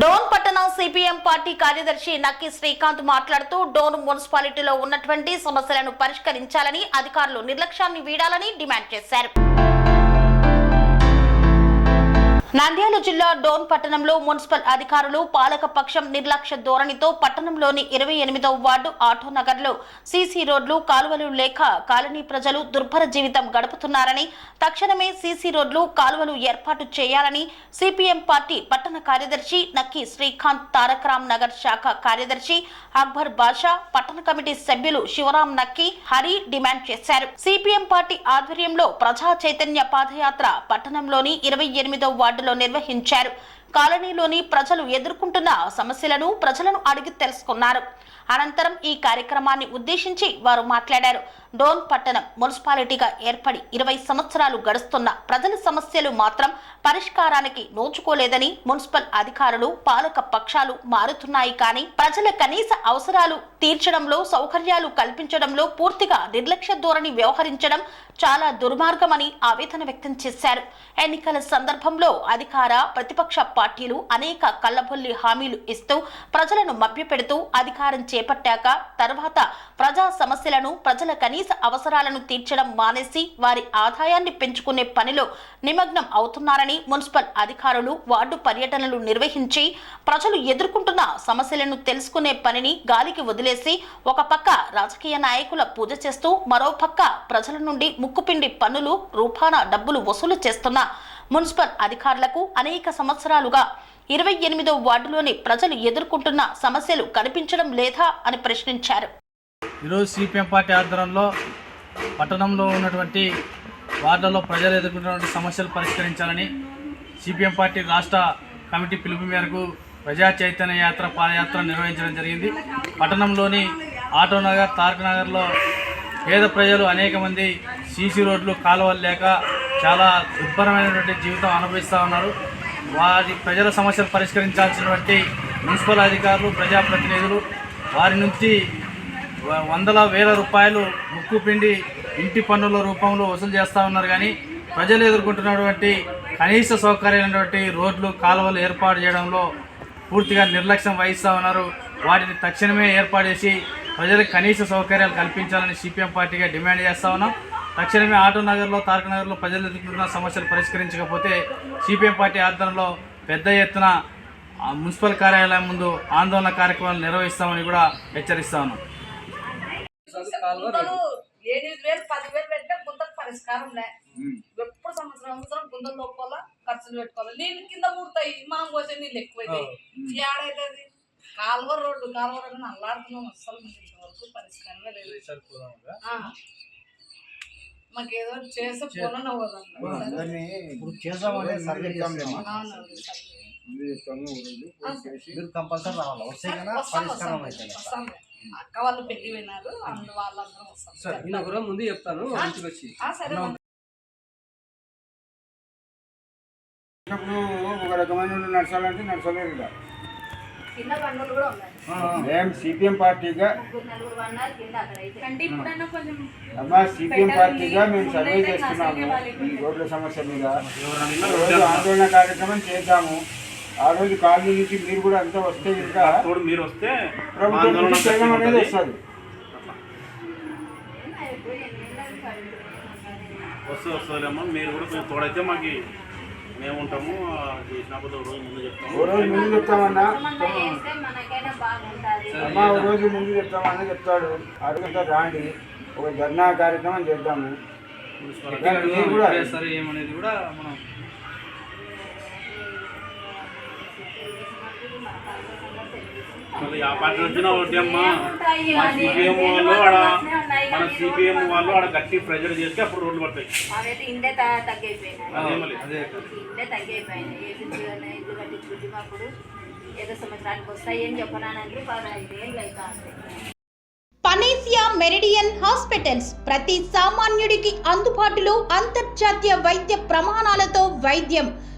డోన్ పట్టణం CPM party కార్యదర్శి నక్కి శ్రీకాంత్ మాట్లాడుతూ డోన్ మున్సిపాలిటీలో ఉన్నటువంటి సమస్యలను పరిష్కరించాలని అధికారులు నిర్లక్ష్యాన్ని వీడాలని డిమాండ్ చేశారు. నంద్యాల జిల్లా డోన్ పట్టణంలో మున్సిపల్ అధికారులు పాలక పక్షం నిర్లక్ష్య ధోరణితో పట్టణంలోని ఇరవై ఎనిమిదవ వార్డు ఆటో నగర్లో సీసీ రోడ్లు కాలువలు లేక కాలనీ ప్రజలు దుర్భర జీవితం గడుపుతున్నారని తక్షణమే సీసీ రోడ్లు కాలువలు ఏర్పాటు చేయాలని సిపిఎం పార్టీ పట్టణ కార్యదర్శి నక్కి శ్రీకాంత్ తారకరామ్ నగర్ శాఖ కార్యదర్శి అక్బర్ బాషా పట్టణ కమిటీ సభ్యులు శివరాం నక్కి హరి డిమాండ్ చేశారు. సిపిఎం పార్టీ ఆధ్వర్యంలో ప్రజా చైతన్య పాదయాత్ర పట్టణంలోని ఇరవై ఎనిమిదవ వార్డులో నిర్వహించారు. కాలనీలోని ప్రజలు ఎదుర్కొంటున్న సమస్యలను ప్రజలను అడిగి తెలుసుకున్నారు. అనంతరం ఈ కార్యక్రమాన్ని ఉద్దేశించి వారు మాట్లాడారు. డోన్ పట్టణం మున్సిపాలిటీగా ఏర్పడి ఇరవై సంవత్సరాలు గడుస్తున్న ప్రజల సమస్యలు మాత్రం పరిష్కారానికి నోచుకోలేదని మున్సిపల్ అధికారులు పాలక పక్షాలు మారుతున్నాయి కానీ ప్రజల కనీస అవసరాలు తీర్చడంలో సౌకర్యాలు కల్పించడంలో పూర్తిగా నిర్లక్ష్య ధోరణి వ్యవహరించడం చాలా దుర్మార్గమని ఆవేదన వ్యక్తం చేశారు. ఎన్నికల సందర్భంలో అధికార ప్రతిపక్ష పార్టీలు అనేక కళ్ళబొల్లి హామీలు ఇస్తూ ప్రజలను మభ్యపెడుతూ అధికారం చేపట్టాక తర్వాత ప్రజా సమస్యలను ప్రజల కనీస అవసరాలను తీర్చడం మానేసి వారి ఆదాయాన్ని పెంచుకునే పనిలో నిమగ్నం అవుతున్నారని మున్సిపల్ అధికారులు వార్డు పర్యటనలు నిర్వహించి ప్రజలు ఎదుర్కొంటున్న సమస్యలను తెలుసుకునే పనిని గాలికి వదిలేసి ఒక పక్క రాజకీయ నాయకుల పూజ చేస్తూ మరో పక్క ప్రజల నుండి ముక్కుపిండి పన్నులు రూపాన డబ్బులు వసూలు చేస్తున్న మున్సిపల్ అధికారులకు అనేక సంవత్సరాలుగా ఇరవై ఎనిమిదో వార్డులోని ప్రజలు ఎదుర్కొంటున్న సమస్యలు కనిపించడం లేదా అని ప్రశ్నించారు. ఈరోజు సిపిఎం పార్టీ ఆధ్వర్యంలో పట్టణంలో ఉన్నటువంటి వార్డులలో ప్రజలు ఎదుర్కొంటున్నటువంటి సమస్యలు పరిష్కరించాలని సిపిఎం పార్టీ రాష్ట్ర కమిటీ పిలుపు మేరకు ప్రజా చైతన్య యాత్ర పాదయాత్ర నిర్వహించడం జరిగింది. పట్టణంలోని ఆటో నగర్ తారక నగర్లో పేద ప్రజలు అనేక మంది సీసీ రోడ్లు కాలువలు లేక చాలా దుర్భరమైనటువంటి జీవితం అనుభవిస్తూ ఉన్నారు. వారి ప్రజల సమస్యలు పరిష్కరించాల్సినటువంటి మున్సిపల్ అధికారులు ప్రజాప్రతినిధులు వారి నుంచి వందల వేల రూపాయలు ముక్కు పిండి ఇంటి పన్నుల రూపంలో వసూలు చేస్తూ ఉన్నారు కానీ ప్రజలు ఎదుర్కొంటున్నటువంటి కనీస సౌకర్యాలైనటువంటి రోడ్లు కాలువలు ఏర్పాటు చేయడంలో పూర్తిగా నిర్లక్ష్యం వహిస్తూ ఉన్నారు. వాటిని తక్షణమే ఏర్పాటు చేసి ప్రజలకు కనీస సౌకర్యాలు కల్పించాలని సిపిఎం పార్టీగా డిమాండ్ చేస్తూ ఉన్నాం. తక్షణమే ఆటో నగర్లో తారక నగర్లో ప్రజలు ఎదుర్కొంటున్న సమస్యలు పరిష్కరించకపోతే సిపిఎం పార్టీ ఆధ్వర్యంలో పెద్ద ఎత్తున మున్సిపల్ కార్యాలయం ముందు ఆందోళన కార్యక్రమాలు నిర్వహిస్తామని కూడా హెచ్చరిస్తా ఉన్నాం. గుంతలు ఎనిమిది వేలు పదివేలు పెట్టే గుంతకు పరిష్కారం లే. ఎప్పుడు సంవత్సరం సంవత్సరం గుంతలు లోపల ఖర్చులు పెట్టుకోవాలి? నీళ్ళు కింద పూడతాయి. మనం పోసే నీళ్ళు ఎక్కువైతాయి ఏడైతుంది కాలువ రోడ్డు కాలువ రోడ్డు అల్లాడుతున్నాం అస్సలు ఇంతవరకు పరిష్కారమే లేదు. ఆ. మాకేదో చేసే పొలం మీరు కంపల్సరీ రావాలి. వస్తే పరిష్కారం అవుతుంది. అక్క వాళ్ళు పెళ్ళి పోయినారు వాళ్ళందరం వస్తాం. నేను ముందు చెప్తాను ఇంటికి వచ్చి. ఆ, సరే ఇప్పుడు ఒక రకమైన నడచాలంటే నడచలేదు ఇలా కింద బండ్లు కూడా ఉన్నాయి. మేము సిపిఎం పార్టీగా? నలుగురు బండాలు కింద అక్కడ అయితే. అంటే ఇప్పుడైనా కొంచెం అమ్మా సిపిఎం పార్టీగా మేము సర్వే చేస్తున్నాము ఈ రోడ్ల సమస్య మీద. రోజు ఆందోళన కార్యక్రమం చేద్దాము. ఆ రోజు కాలనీ నుంచి మీరు కూడా అంతా వస్తే ఇంకా తోడు మీరు వస్తే ప్రభుత్వం నుంచి అనేది వస్తుంది. వస్తే వస్తుందమ్మా మీరు కూడా కొంచెం తోడైతే మాకు మేము ఉంటాము. చేసినప్పుడు ఒక రోజు ముందు చెప్తాము. ఓ రోజు ముందు చెప్తామన్నా? అమ్మా ఓ రోజు ముందు చెప్తామని చెప్తాడు. అడుగుతా రాండి. ఒక ధర్నా కార్యక్రమం చేద్దాము. కూడా సరే ఏమనేది కూడా మనం మళ్ళీ ఆ పార్టీ వచ్చిన ఒకటి అమ్మా. మా సిపిఎం వాళ్ళు ఆడ మన సిపిఎం వాళ్ళు ఆడ గట్టి ప్రెజర్ చేస్తే అప్పుడు రోడ్లు పడతాయి. అవైతే ఇండే త- తగ్గైపోయినాయి. అదే మళ్ళీ. అదే. ఇండే తగ్గైపోయినాయి. ఏ ఇల్లు ఇల్లు కట్టించుకుంటున్నప్పుడు ఏదో సంవత్సరానికి వస్తాయి అని చెప్పనానంటే పదహైదేళ్ళు అవుతా పనేసియా మెరిడియన్ హాస్పిటల్స్ ప్రతి సామాన్యుడికి అందుబాటులో అంతర్జాతీయ వైద్య ప్రమాణాలతో వైద్యం.